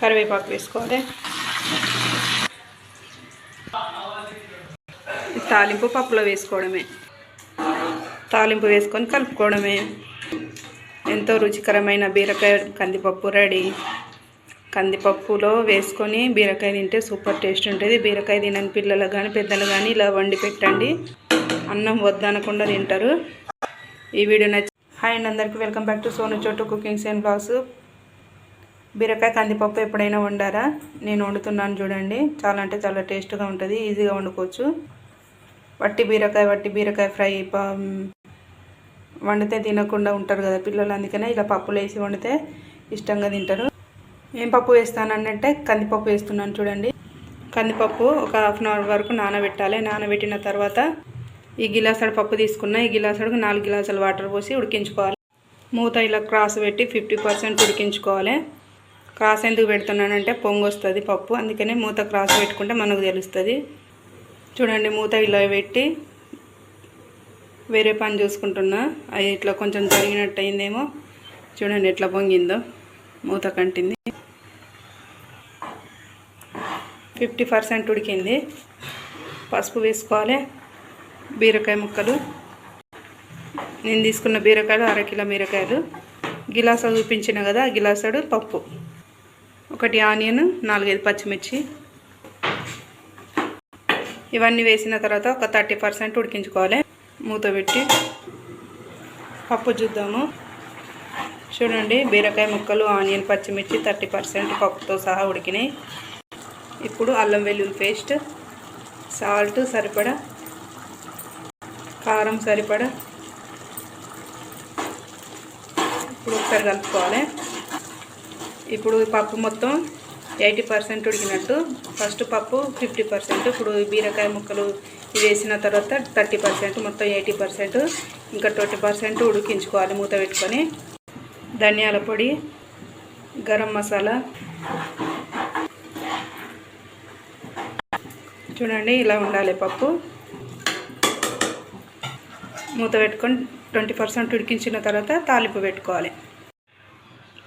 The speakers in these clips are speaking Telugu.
కరివేపాకు వేసుకోవాలి. తాలింపు పప్పులో వేసుకోవడమే. తాలింపు వేసుకొని కలుపుకోవడమే. ఎంతో రుచికరమైన బీరకాయ కందిపప్పు రెడీ. కందిపప్పులో వేసుకొని బీరకాయ తింటే సూపర్ టేస్ట్ ఉంటుంది. బీరకాయ తినని పిల్లలు కానీ పెద్దలు కానీ ఇలా వండి పెట్టండి. అన్నం వద్దనకుండా తింటారు. ఈ వీడియో నచ్చి హాయ్ అండ్ అందరికీ. Welcome back to Sonu Chotu cookings and blogs బీరకాయ కందిపప్పు ఎప్పుడైనా వండారా? నేను వండుతున్నాను చూడండి. చాలా అంటే చాలా టేస్ట్గా ఉంటుంది ఈజీగా వండుకోవచ్చు. వట్టి బీరకాయ వట్టి బీరకాయ ఫ్రై వండితే తినకుండా ఉంటారు కదా పిల్లలు అందుకనే ఇలా పప్పులు వేసి వండితే ఇష్టంగా తింటారు. ఏం పప్పు వేస్తానంటే కందిపప్పు వేస్తున్నాను చూడండి. కందిపప్పు ఒక హాఫ్ అన్ అవర్ వరకు నానబెట్టాలి. నానబెట్టిన తర్వాత ఈ గిలాసడు పప్పు తీసుకున్న ఈ గిలాసడుకు నాలుగు గిలాసులు వాటర్ పోసి ఉడికించుకోవాలి. మూత ఇలా క్రాస్ పెట్టి ఫిఫ్టీ పర్సెంట్ ఉడికించుకోవాలి. క్రాస్ ఎందుకు పెడుతున్నానంటే పొంగు వస్తుంది పప్పు. అందుకనే మూత క్రాస్ పెట్టుకుంటే మనకు తెలుస్తుంది. చూడండి మూత ఇలా పెట్టి వేరే పని చూసుకుంటున్నా. అది ఇట్లా కొంచెం జరిగినట్టు అయిందేమో చూడండి ఎట్లా పొంగిందో. మూత కంటింది. ఫిఫ్టీ పర్సెంట్ ఉడికింది. పసుపు వేసుకోవాలి. బీరకాయ ముక్కలు. నేను తీసుకున్న బీరకాయలు అరకిలో బీరకాయలు. గిలాసా చూపించిన కదా ఆ పప్పు. ఒకటి ఆనియన్ నాలుగైదు పచ్చిమిర్చి. ఇవన్నీ వేసిన తర్వాత ఒక థర్టీ పర్సెంట్ ఉడికించుకోవాలి. మూత పెట్టి పప్పు చూద్దాము. చూడండి బీరకాయ ముక్కలు ఆనియన్ పచ్చిమిర్చి థర్టీ పర్సెంట్ పప్పుతో సహా ఉడికినాయి. ఇప్పుడు అల్లం వెల్లుల్లి పేస్ట్ సాల్ట్ సరిపడా కారం సరిపడా. ఇప్పుడు ఒకసారి కలుపుకోవాలి. ఇప్పుడు పప్పు మొత్తం ఎయిటీ పర్సెంట్ ఉడికినట్టు. ఫస్ట్ పప్పు ఫిఫ్టీ పర్సెంట్. ఇప్పుడు బీరకాయ ముక్కలు ఇవి వేసిన తర్వాత థర్టీ పర్సెంట్ మొత్తం ఎయిటీ పర్సెంట్. ఇంకా ట్వంటీ పర్సెంట్ ఉడికించుకోవాలి మూత పెట్టుకొని. ధనియాల పొడి గరం మసాలా. చూడండి ఇలా ఉండాలి పప్పు. మూత పెట్టుకొని ట్వంటీ పర్సెంట్ ఉడికించిన తర్వాత తాలింపు పెట్టుకోవాలి.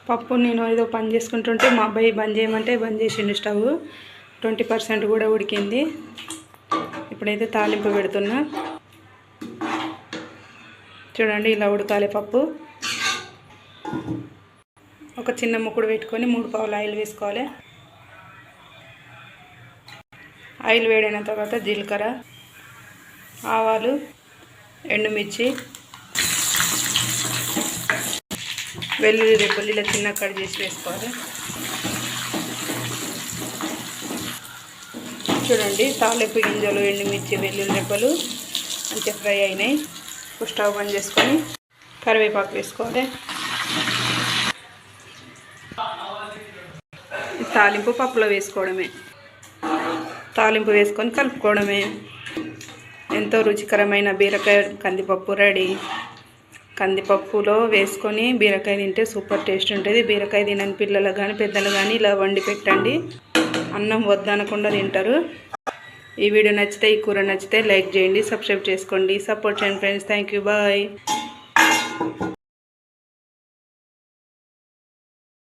పప్పు నేను ఏదో పని చేసుకుంటుంటే మా అబ్బాయి బంద్ చేయమంటే బంద్ చేసిండు స్టవ్. ట్వంటీ పర్సెంట్ కూడా ఉడికింది. ఇప్పుడైతే తాలింపు పెడుతున్నా. చూడండి ఇలా ఉడకాలి పప్పు. ఒక చిన్న ముక్కుడు పెట్టుకొని మూడు పావులు ఆయిల్ వేసుకోవాలి. ఆయిల్ వేడైన తర్వాత జీలకర్ర ఆవాలు ఎండుమిర్చి వెల్లుల్లి రెబ్బలు ఇలా చిన్న కట్ చేసి వేసుకోవాలి. చూడండి తాలింపు గింజలు ఎండుమిర్చి వెల్లుల్లి రెబ్బలు మంచిగా ఫ్రై అయినాయి. ఇప్పుడు స్టవ్ బంద్ చేసుకొని కరివేపాకు వేసుకోవాలి. తాలింపు పప్పులో వేసుకోవడమే. తాలింపు వేసుకొని కలుపుకోవడమే. ఎంతో రుచికరమైన బీరకాయ కందిపప్పు రెడీ. కందిపప్పులో వేసుకొని బీరకాయ తింటే సూపర్ టేస్ట్ ఉంటుంది. బీరకాయ తినని పిల్లలు కానీ పెద్దలు కానీ ఇలా వండి పెట్టండి. అన్నం వద్దనకుండా తింటారు. ఈ వీడియో నచ్చితే ఈ కూర నచ్చితే లైక్ చేయండి సబ్స్క్రైబ్ చేసుకోండి. సపోర్ట్ చేయండి ఫ్రెండ్స్. Thank you. బాయ్.